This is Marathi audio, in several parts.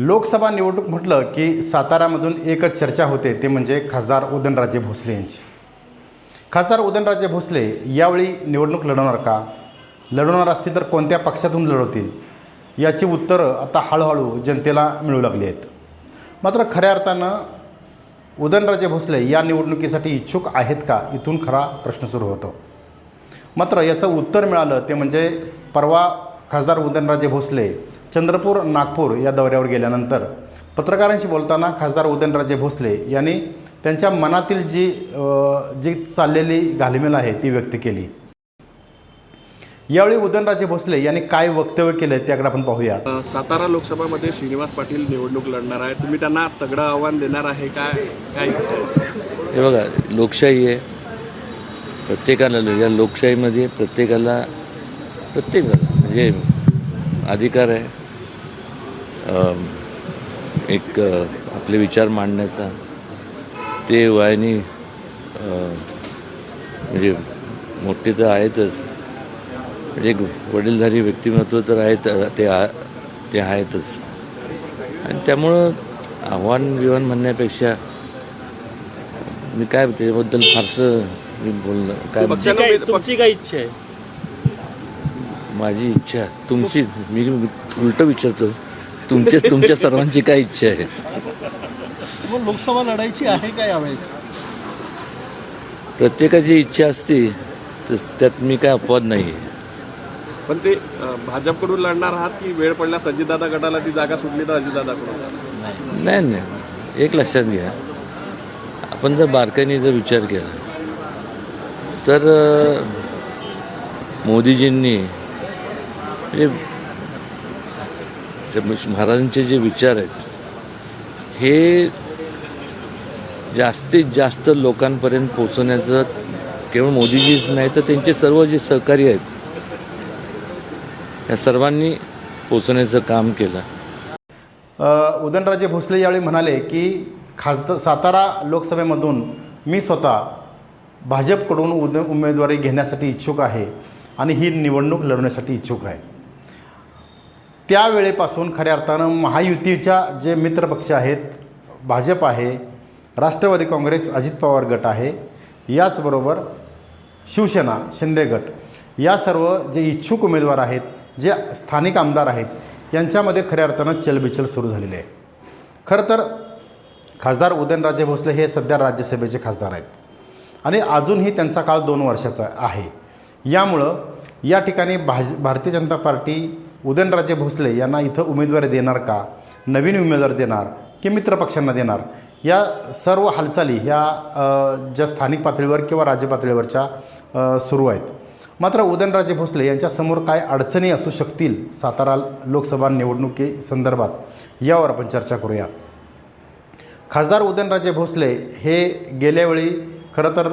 लोकसभा निवडणूक म्हटलं की सातारामधून एकच चर्चा होते ते म्हणजे खासदार उदयनराजे भोसले यांची. खासदार उदयनराजे भोसले यावेळी निवडणूक लढवणार का? लढवणार असतील तर कोणत्या पक्षातून लढवतील? याची उत्तरं आता हळूहळू जनतेला मिळू लागली आहेत. मात्र खऱ्या अर्थानं उदयनराजे भोसले या निवडणुकीसाठी इच्छुक आहेत का? इथून खरा प्रश्न सुरू होतो. मात्र याचं उत्तर मिळालं ते म्हणजे परवा खासदार उदयनराजे भोसले चंद्रपूर नागपूर या दौऱ्यावर गेल्यानंतर पत्रकारांशी बोलताना खासदार उदयनराजे भोसले यांनी त्यांच्या मनातील जी जी चाललेली घालमेल आहे ती व्यक्त केली. यावेळी उदयनराजे भोसले यांनी काय वक्तव्य केलं त्याकडे आपण पाहूया सातारा लोकसभामध्ये श्रीनिवास पाटील निवडणूक लढणार आहे तुम्ही त्यांना तगडं आव्हान देणार आहे काय काय हे बघा लोकशाही आहे. प्रत्येकाला या लोकशाहीमध्ये प्रत्येकाला प्रत्येकाला म्हणजे अधिकार आहे. एक आपले विचार मांडण्याचा ते वयाने म्हणजे मोठे तर आहेतच. म्हणजे एक वडीलधारी व्यक्तिमत्व तर आहेत ते आ ते आहेतच. आणि त्यामुळं आव्हान बिव्हान म्हणण्यापेक्षा मी काय त्याबद्दल फारसं मी बोलणं काय तुमची काय इच्छा आहे? माझी इच्छा तुमची मी उलटं विचारतो तुमच्या तुमच्या सर्वांची काय इच्छा आहे? मग लोकसभा लढायची आहे का यावेळेस? प्रत्येकाची इच्छा असते तर त्यात मी काय अपवाद नाही आहे पण ते अ, भाजपकडून लढणार आहात की वेळ पडल्यास अजितदादा गटाला ती जागा सुटली तर अजितदादाकडून? नाही नाही. एक लक्षात घ्या. आपण जर बारकाईने जर विचार केला तर अं, मोदीजींनी म्हणजे जे महाराजांचे जे विचार आहेत हे जास्तीत जास्त लोकांपर्यंत पोचवण्याचं केवळ मोदीजीच नाही तर त्यांचे सर्व जे सहकारी आहेत या सर्वांनी पोचवण्याचं काम केलं. उदनराजे उदयनराजे भोसले यावेळी म्हणाले की खासदार सातारा लोकसभेमधून मी स्वतः भाजपकडून उद उमेदवारी घेण्यासाठी इच्छुक आहे आणि ही निवडणूक लढवण्यासाठी इच्छुक आहे. त्यावेळेपासून खऱ्या अर्थानं महायुतीच्या जे मित्रपक्ष आहेत भाजप आहे राष्ट्रवादी काँग्रेस अजित पवार गट आहे याचबरोबर शिवसेना शिंदे गट या सर्व जे इच्छुक उमेदवार आहेत जे स्थानिक आमदार आहेत यांच्यामध्ये खऱ्या अर्थानं चलबिचल सुरू झालेली आहे. खरं तर खासदार उदयनराजे भोसले हे सध्या राज्यसभेचे खासदार आहेत. आणि अजूनही त्यांचा काळ दोन वर्षाचा आहे. यामुळं या ठिकाणी भाज भारतीय जनता पार्टी उदयनराजे भोसले यांना इथं उमेदवारी देणार का? नवीन उमेदवार देणार की मित्रपक्षांना देणार? या सर्व हालचाली ह्या ज्या स्थानिक पातळीवर किंवा राज्य पातळीवरच्या सुरू आहेत. मात्र उदयनराजे भोसले यांच्यासमोर काय अडचणी असू शकतील सातारा लोकसभा निवडणुकी संदर्भात यावर आपण चर्चा करूया. खासदार उदयनराजे भोसले हे गेल्यावेळी खरं तर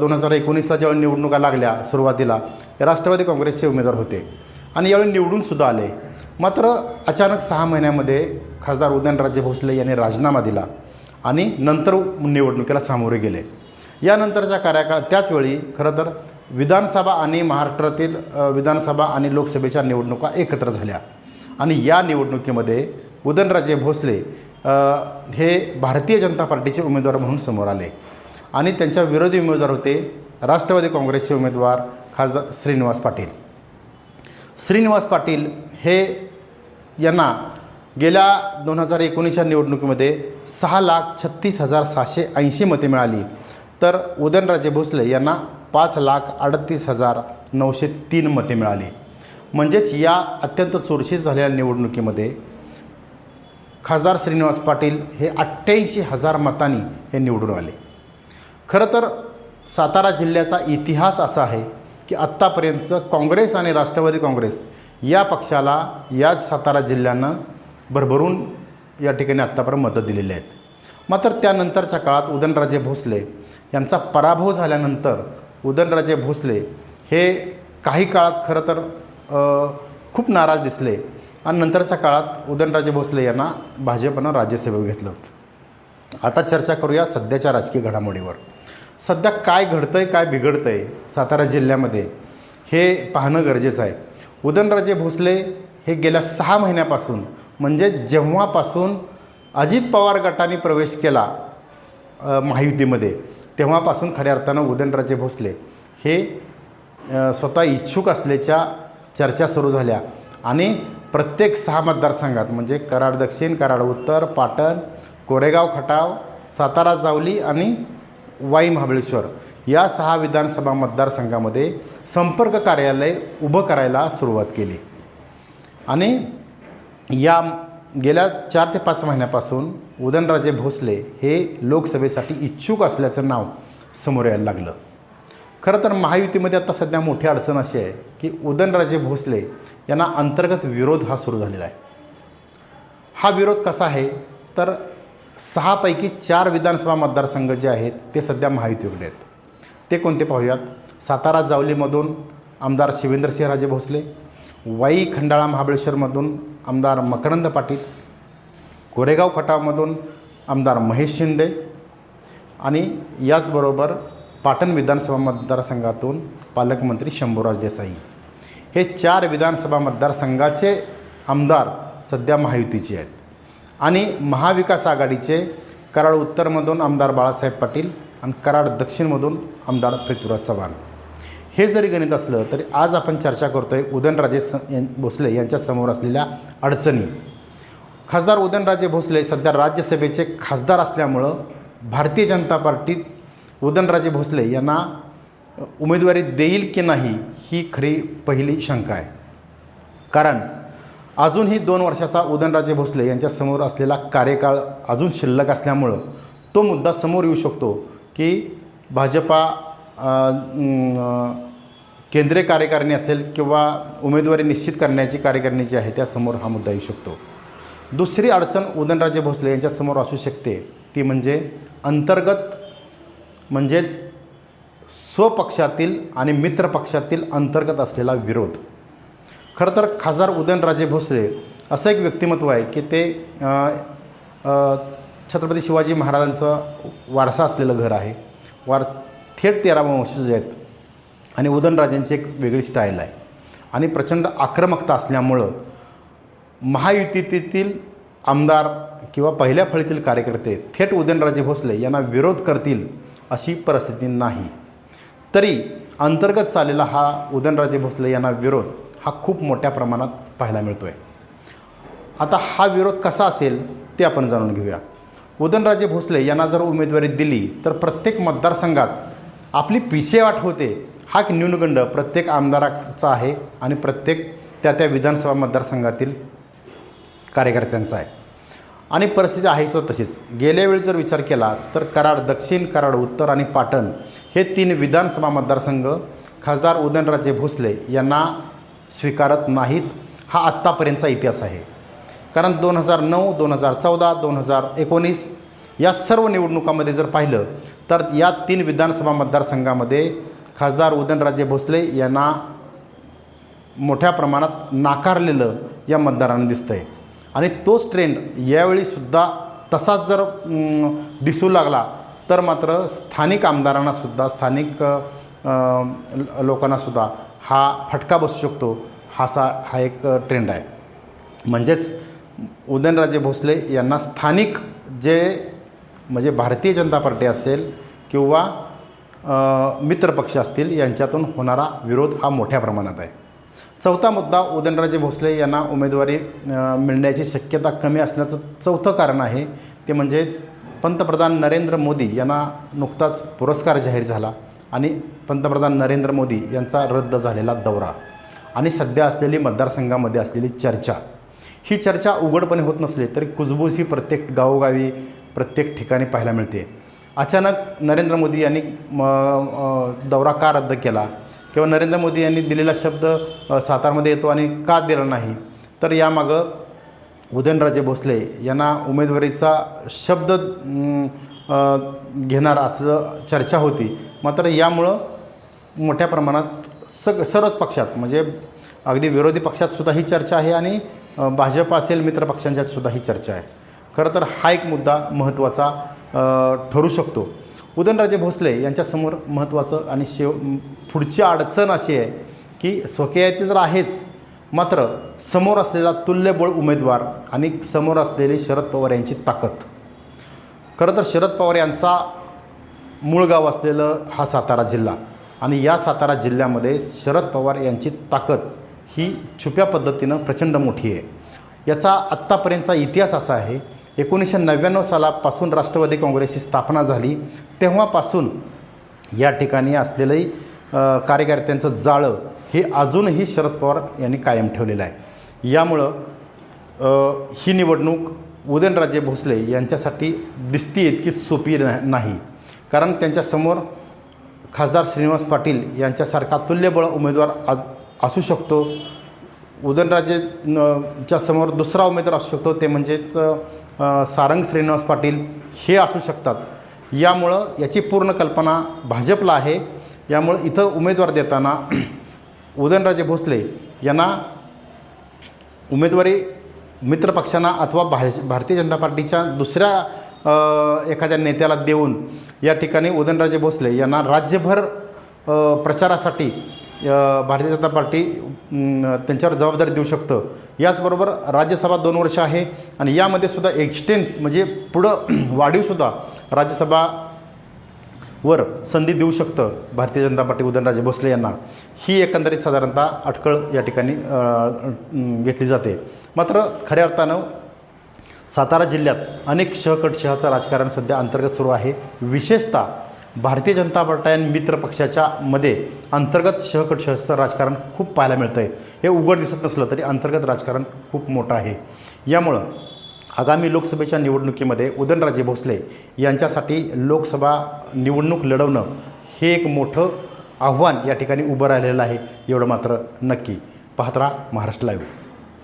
दोन हजार एकोणीसला ज्यावेळी निवडणुका लागल्या सुरुवातीला राष्ट्रवादी काँग्रेसचे उमेदवार होते. आणि यावेळी निवडूनसुद्धा आले. मात्र अचानक सहा महिन्यामध्ये खासदार उदयनराजे भोसले यांनी राजीनामा दिला आणि नंतर निवडणुकीला सामोरे गेले. यानंतरच्या कार्यकाळ त्याचवेळी खरं तर विधानसभा आणि महाराष्ट्रातील विधानसभा आणि लोकसभेच्या निवडणुका एकत्र झाल्या. आणि या निवडणुकीमध्ये उदयनराजे भोसले हे भारतीय जनता पार्टीचे उमेदवार म्हणून समोर आले. आणि त्यांच्या विरोधी उमेदवार होते राष्ट्रवादी काँग्रेसचे उमेदवार खासदार श्रीनिवास पाटील. श्रीनिवास पाटील हे यांना गेल्या दोन हजार एकोणीसच्या निवडणुकीमध्ये सहा लाख छत्तीस हजार सहाशे ऐंशी मते मिळाली. तर उदयनराजे भोसले यांना पाच लाख अडतीस हजार नऊशे तीन मते मिळाली. म्हणजेच या अत्यंत चुरशीत झालेल्या निवडणुकीमध्ये खासदार श्रीनिवास पाटील हे अठ्ठ्याऐंशी हजार मतांनी हे निवडून आले. खरं तर सातारा जिल्ह्याचा इतिहास असा आहे की आत्तापर्यंत काँग्रेस आणि राष्ट्रवादी काँग्रेस या पक्षाला याच सातारा जिल्ह्यानं भरभरून या ठिकाणी आत्तापर्यंत मतं दिलेली आहेत. मात्र त्यानंतरच्या काळात उदयनराजे भोसले यांचा पराभव झाल्यानंतर उदयनराजे भोसले हे काही काळात खरं तर खूप नाराज दिसले आणि नंतरच्या काळात उदयनराजे भोसले यांना भाजपनं राज्यसेवेत घेतलं आता चर्चा करूया सध्याच्या राजकीय घडामोडीवर. सध्या काय घडतं आहे काय बिघडतं आहे सातारा जिल्ह्यामध्ये हे पाहणं गरजेचं आहे. उदयनराजे भोसले हे गेल्या सहा महिन्यापासून म्हणजे जेव्हापासून अजित पवार गटाने प्रवेश केला महायुतीमध्ये तेव्हापासून खऱ्या अर्थानं उदयनराजे भोसले हे स्वतः इच्छुक असल्याच्या चर्चा सुरू झाल्या. आणि प्रत्येक सहा मतदारसंघात म्हणजे कराड दक्षिण कराड उत्तर पाटण कोरेगाव खटाव सातारा जावली आणि वाई महाबळेश्वर या सहा विधानसभा मतदारसंघामध्ये संपर्क कार्यालय उभं करायला सुरुवात केली. आणि या गेल्या चार ते पाच महिन्यापासून उदयनराजे भोसले हे लोकसभेसाठी इच्छुक असल्याचं नाव समोर यायला लागलं. खरं तर महायुतीमध्ये आता सध्या मोठी अडचण अशी आहे की उदयनराजे भोसले यांना अंतर्गत विरोध हा सुरू झालेला आहे. हा विरोध कसा आहे? तर सहापैकी चार विधानसभा मतदारसंघ जे आहेत ते सध्या महायुतीकडे आहेत. ते कोणते पाहूयात? सातारा जावलीमधून आमदार शिवेंद्रसिंहराजे भोसले वाई खंडाळा महाबळेश्वरमधून आमदार मकरंद पाटील कोरेगाव खटावमधून आमदार महेश शिंदे आणि याचबरोबर पाटण विधानसभा मतदारसंघातून पालकमंत्री शंभूराज देसाई. हे चार विधानसभा मतदारसंघाचे आमदार सध्या महायुतीचे आहेत. आणि महाविकास आघाडीचे कराड उत्तरमधून आमदार बाळासाहेब पाटील आणि कराड दक्षिणमधून आमदार पृथ्वीराज चव्हाण. हे जरी गणित असलं तरी आज आपण चर्चा करतो आहे उदयनराजे स भोसले यांच्यासमोर असलेल्या अडचणी. खासदार उदयनराजे भोसले सध्या राज्यसभेचे खासदार असल्यामुळं भारतीय जनता पार्टीत उदयनराजे भोसले यांना उमेदवारी देईल की नाही ही खरी पहिली शंका आहे. कारण अजूनही दोन वर्षाचा उदयनराजे भोसले यांच्यासमोर असलेला कार्यकाळ अजून शिल्लक असल्यामुळं तो मुद्दा समोर येऊ शकतो की भाजपा केंद्रीय कार्यकारिणी असेल किंवा उमेदवारी निश्चित करण्याची कार्यकारिणी जी आहे त्यासमोर हा मुद्दा येऊ शकतो. दुसरी अडचण उदयनराजे भोसले यांच्यासमोर असू शकते ती म्हणजे अंतर्गत म्हणजेच स्वपक्षातील आणि मित्रपक्षातील अंतर्गत असलेला विरोध. खरं तर खासदार उदयनराजे भोसले असं एक व्यक्तिमत्व आहे की ते छत्रपती शिवाजी महाराजांचं वारसा असलेलं घर आहे. वार थेट तेरा वंशज आहेत. आणि उदयनराजेंची एक वेगळी स्टाईल आहे. आणि प्रचंड आक्रमकता असल्यामुळं महायुतीतील आमदार किंवा पहिल्या फळीतील कार्यकर्ते थेट उदयनराजे भोसले यांना विरोध करतील अशी परिस्थिती नाही. तरी अंतर्गत चाललेला हा उदयनराजे भोसले यांना विरोध हा खूप मोठ्या प्रमाणात पाहायला मिळतो आहे आता हा विरोध कसा असेल ते आपण जाणून घेऊया. उदयनराजे भोसले यांना जर उमेदवारी दिली तर प्रत्येक मतदारसंघात आपली पिछेवाट होते. हा एक न्यूनगंड प्रत्येक आमदाराचा आहे आणि प्रत्येक त्या त्या विधानसभा मतदारसंघातील कार्यकर्त्यांचा आहे. आणि परिस्थिती आहे सुद्धा तशीच. गेल्या वेळी जर विचार केला तर कराड दक्षिण कराड उत्तर आणि पाटण हे तीन विधानसभा मतदारसंघ खासदार उदयनराजे भोसले यांना स्वीकारत नाहीत हा आत्तापर्यंतचा इतिहास आहे. कारण दोन हजार नऊ दोन हजार चौदा दोन हजार एकोणीस या सर्व निवडणुकामध्ये जर पाहिलं तर या तीन विधानसभा मतदारसंघामध्ये खासदार उदयनराजे भोसले यांना मोठ्या प्रमाणात नाकारलेलं या मतदारांना दिसतं आहे आणि तोच ट्रेंड यावेळीसुद्धा तसाच जर दिसू लागला तर मात्र स्थानिक आमदारांनासुद्धा स्थानिक ल- लोकांनासुद्धा हा फटका बसू शकतो. हा असा हा एक ट्रेंड आहे. म्हणजेच उदयनराजे भोसले यांना स्थानिक जे म्हणजे भारतीय जनता पार्टी असेल किंवा मित्रपक्ष असतील यांच्यातून होणारा विरोध हा मोठ्या प्रमाणात आहे. चौथा मुद्दा उदयनराजे भोसले यांना उमेदवारी मिळण्याची शक्यता कमी असण्याचं चौथं कारण आहे. ते म्हणजेच पंतप्रधान नरेंद्र मोदी यांना नुकताच पुरस्कार जाहीर झाला. आणि पंतप्रधान नरेंद्र मोदी यांचा रद्द झालेला दौरा आणि सध्या असलेली मतदारसंघामध्ये असलेली चर्चा. ही चर्चा उघडपणे होत नसली तरी कुजबूज ही प्रत्येक गावोगावी प्रत्येक ठिकाणी पाहायला मिळते. अचानक नरेंद्र मोदी यांनी म, दौरा का रद्द केला? किंवा नरेंद्र मोदी यांनी दिलेला शब्द सातारमध्ये येतो आणि का दिला नाही? तर यामागं उदयनराजे भोसले यांना उमेदवारीचा शब्द घेणार असं चर्चा होती. मात्र यामुळं मोठ्या प्रमाणात सग सर्वच पक्षात म्हणजे अगदी विरोधी पक्षात सुद्धा ही चर्चा आहे आणि भाजप असेल मित्र पक्षांच्यात सुद्धा ही चर्चा आहे. खरं तर हा एक मुद्दा महत्त्वाचा ठरू शकतो. उदयनराजे भोसले यांच्यासमोर महत्त्वाचं आणि शेव पुढची अडचण अशी आहे की स्वकीयते तर आहेच मात्र समोर असलेला तुल्यबळ उमेदवार आणि समोर असलेली शरद पवार यांची ताकद. खरं तर शरद पवार यांचा मूळ गाव असलेलं हा सातारा जिल्हा. आणि या सातारा जिल्ह्यामध्ये शरद पवार यांची ताकद ही छुप्या पद्धतीनं प्रचंड मोठी आहे. याचा आत्तापर्यंतचा इतिहास असा आहे एकोणीसशे नव्याण्णव सालापासून राष्ट्रवादी काँग्रेसची स्थापना झाली तेव्हापासून या ठिकाणी असलेलंही कार्यकर्त्यांचं जाळं हे अजूनही शरद पवार यांनी कायम ठेवलेलं आहे. यामुळं ही निवडणूक उदयनराजे भोसले यांच्यासाठी दिसती इतकी सोपी ना- नाही. कारण त्यांच्यासमोर खासदार श्रीनिवास पाटील यांच्यासारखा तुल्यबळ उमेदवार आ असू शकतो. उदयनराजे च्या समोर दुसरा उमेदवार असू शकतो. ते म्हणजेच सारंग श्रीनिवास पाटील हे असू शकतात. यामुळं याची पूर्ण कल्पना भाजपला आहे. यामुळं इथं उमेदवार देताना उदयनराजे भोसले यांना उमेदवारी मित्रपक्षांना अथवा भाज भारतीय जनता पार्टीच्या दुसऱ्या एखाद्या नेत्याला देऊन या ठिकाणी उदयनराजे भोसले यांना राज्यभर प्रचारासाठी भारतीय जनता पार्टी त्यांच्यावर जबाबदारी देऊ शकतं. याचबरोबर राज्यसभा दोन वर्ष आहे आणि यामध्ये सुद्धा एक्सटेंड म्हणजे पुढं वाढीवसुद्धा राज्यसभा वर संधी देऊ शकतं भारतीय जनता पार्टी उदयनराजे भोसले यांना. ही एकंदरीत साधारणतः अटकळ या ठिकाणी घेतली जाते. मात्र खऱ्या अर्थानं सातारा जिल्ह्यात अनेक शहकटशहाचं राजकारण सध्या अंतर्गत सुरू आहे. विशेषतः भारतीय जनता पार्टी आणि मित्र पक्षाच्या मध्ये अंतर्गत शहकटशहाचं राजकारण खूप पाहायला मिळतं आहे हे उघड दिसत नसलं तरी अंतर्गत राजकारण खूप मोठं आहे. यामुळं आगामी लोकसभेच्या निवडणुकीमध्ये उदयनराजे भोसले यांच्यासाठी लोकसभा निवडणूक लढवणं हे एक मोठं आव्हान या ठिकाणी उभं राहिलेलं आहे. एवढं मात्र नक्की. पाहत राहा महाराष्ट्र लाईव्ह